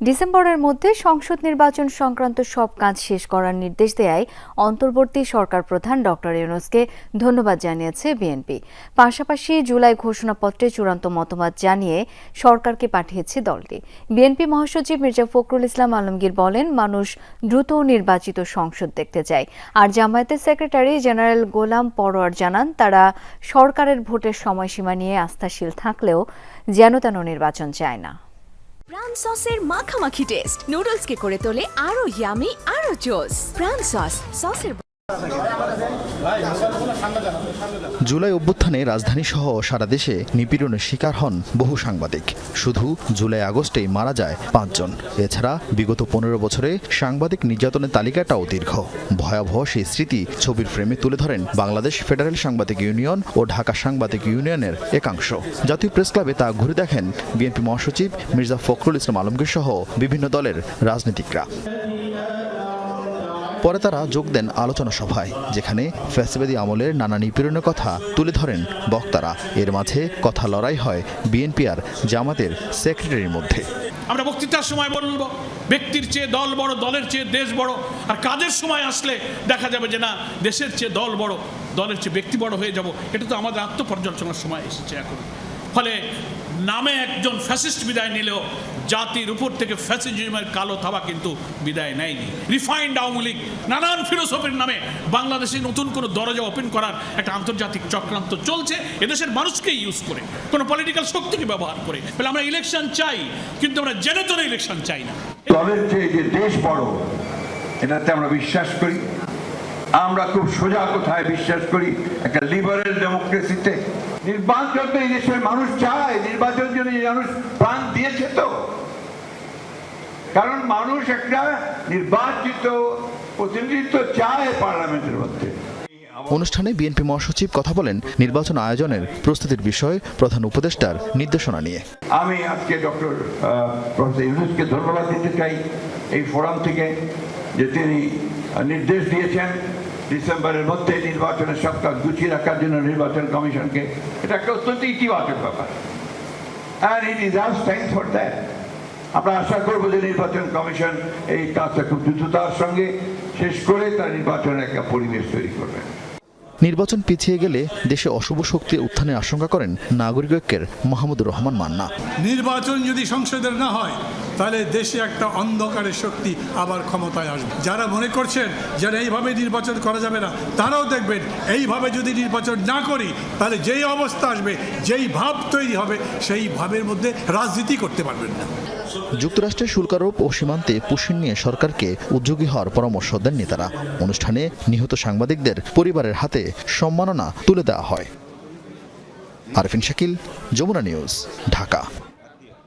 ডিসেম্বরের মধ্যে সংসদ নির্বাচন সংক্রান্ত সব কাজ শেষ করার নির্দেশ দেয় অন্তর্বর্তী সরকার প্রধান ডক্টর ইউনুসকে ধন্যবাদ জানিয়েছে বিএনপি। পাশাপাশি জুলাই ঘোষণাপত্রে চূড়ান্ত মতামত জানিয়ে সরকারকে পাঠিয়েছে দলটি। বিএনপি মহাসচিব মির্জা ফখরুল ইসলাম আলমগীর বলেন, মানুষ দ্রুত নির্বাচিত সংসদ দেখতে চায়। আর জামায়াতের সেক্রেটারি জেনারেল গোলাম পরোয়ার জানান, তারা সরকারের ভোটের সময়সীমা নিয়ে আস্থাশীল থাকলেও যেন তেন নির্বাচন চায় না। প্রাণ সসের মাখামাখি টেস্ট নুডলসকে করে তোলে আরও ইয়ামি আরও জোস প্রাণ সস সসের জুলাই অভ্যুত্থানে রাজধানী সহ সারা দেশে নিপীড়নের শিকার হন বহু সাংবাদিক। শুধু জুলাই আগস্টেই মারা যায় পাঁচজন। এছাড়া বিগত পনেরো বছরে সাংবাদিক নির্যাতনের তালিকাটাও দীর্ঘ। ভয়াবহ সেই স্মৃতি ছবির ফ্রেমে তুলে ধরেন বাংলাদেশ ফেডারেল সাংবাদিক ইউনিয়ন ও ঢাকা সাংবাদিক ইউনিয়নের একাংশ। জাতীয় প্রেস ক্লাবে তা ঘুরে দেখেন বিএনপি মহাসচিব মির্জা ফখরুল ইসলাম আলমগীর সহ বিভিন্ন দলের রাজনীতিকরা। পরে তারা যোগ দেন আলোচনা সভায়, যেখানে ফ্যাসিবাদী আমলের নানা নিপীড়নের কথা তুলে ধরেন বক্তারা। এর মাঝে কথা লড়াই হয় বিএনপি আর জামাতের সেক্রেটারির মধ্যে। আমরা বক্তৃতার সময় বলব, ব্যক্তির চেয়ে দল বড়, দলের চেয়ে দেশ বড়, আর কাজের সময় আসলে দেখা যাবে যে না, দেশের চেয়ে দল বড়, দলের চেয়ে ব্যক্তি বড় হয়ে যাব। এটা তো আমাদের আত্মপর্যালোচনার সময় এসেছে এখন। ফলে নামে একজন ফ্যাসিস্ট বিদায় নিলেও জাতির উপর থেকে ফ্যাসিজমের কালো থাবা কিন্তু বিদায় নেয়নি। রিফাইন্ড আওয়ামী লীগ নানান ফিলোসফির নামে বাংলাদেশে নতুন কোনো দরজা ওপেন করার একটা আন্তর্জাতিক চক্রান্ত চলছে, এদেশের মানুষকে ইউজ করে, কোনো পলিটিক্যাল শক্তিকে ব্যবহার করে। ফলে আমরা ইলেকশন চাই, কিন্তু আমরা জেনে তেনে ইলেকশন চাই না। দলের চেয়ে যে দেশ বড়, এটাতে আমরা বিশ্বাস করি। আমরা খুব সোজা কোথায় বিশ্বাস করি, একটা লিবারেল ডেমোক্রেসিতে নির্বাচন তো এই দেশের মানুষ চায় নির্বাচন জন্য এই মানুষ প্রাণ দিয়েছে তো। কারণ মানুষ একটা নির্বাচিত প্রতিনিধিত্ব চায় পার্লামেন্টের মধ্যে। অনুষ্ঠানে বিএনপি মহাসচিব কথা বলেন নির্বাচন আয়োজনের প্রস্তুতির বিষয়ে প্রধান উপদেষ্টার নির্দেশনা নিয়ে। আমি আজকে ডক্টর প্রফেসর ইউনুসকে ধন্যবাদ দিতে চাই এই ফোরাম থেকে যে তিনি নির্দেশ দিয়েছেন। ডিসেম্বরের মধ্যে নির্বাচনের সব কাজ গুছিয়ে রাখার জন্য নির্বাচন কমিশনকে এটা একটা অত্যন্ত ইতিবাচক ব্যাপার। And it is as time for that আমরা আশা করব যে নির্বাচন কমিশন এই কাজটা খুব দ্রুততার সঙ্গে শেষ করে তার নির্বাচনের একটা পরিবেশ তৈরি করবেন নির্বাচন পিছিয়ে গেলে দেশে অশুভ শক্তি উত্থানের আশঙ্কা করেন নাগরিক ঐক্যের মাহমুদুর রহমান মান্না। নির্বাচন যদি সংসদের না হয় তাহলে দেশে একটা অন্ধকারের শক্তি আবার ক্ষমতায় আসবে। যারা মনে করছেন যে এইভাবে নির্বাচন করা যাবে না, তারাও দেখবেন এইভাবে যদি নির্বাচন না করি, তাহলে যেই অবস্থা আসবে, যেই ভাব তৈরি হবে, সেই ভাবের মধ্যে রাজনীতি করতে পারবেন না। যুক্তরাষ্ট্রের শুল্কারোপ ও সীমান্তে পুষিন নিয়ে সরকারকে উদ্যোগী হওয়ার পরামর্শ দেন নেতারা। অনুষ্ঠানে নিহত সাংবাদিকদের পরিবারের হাতে সম্মাননা তুলে দেওয়া হয়। আরফিন শাকিল, যমুনা নিউজ, ঢাকা।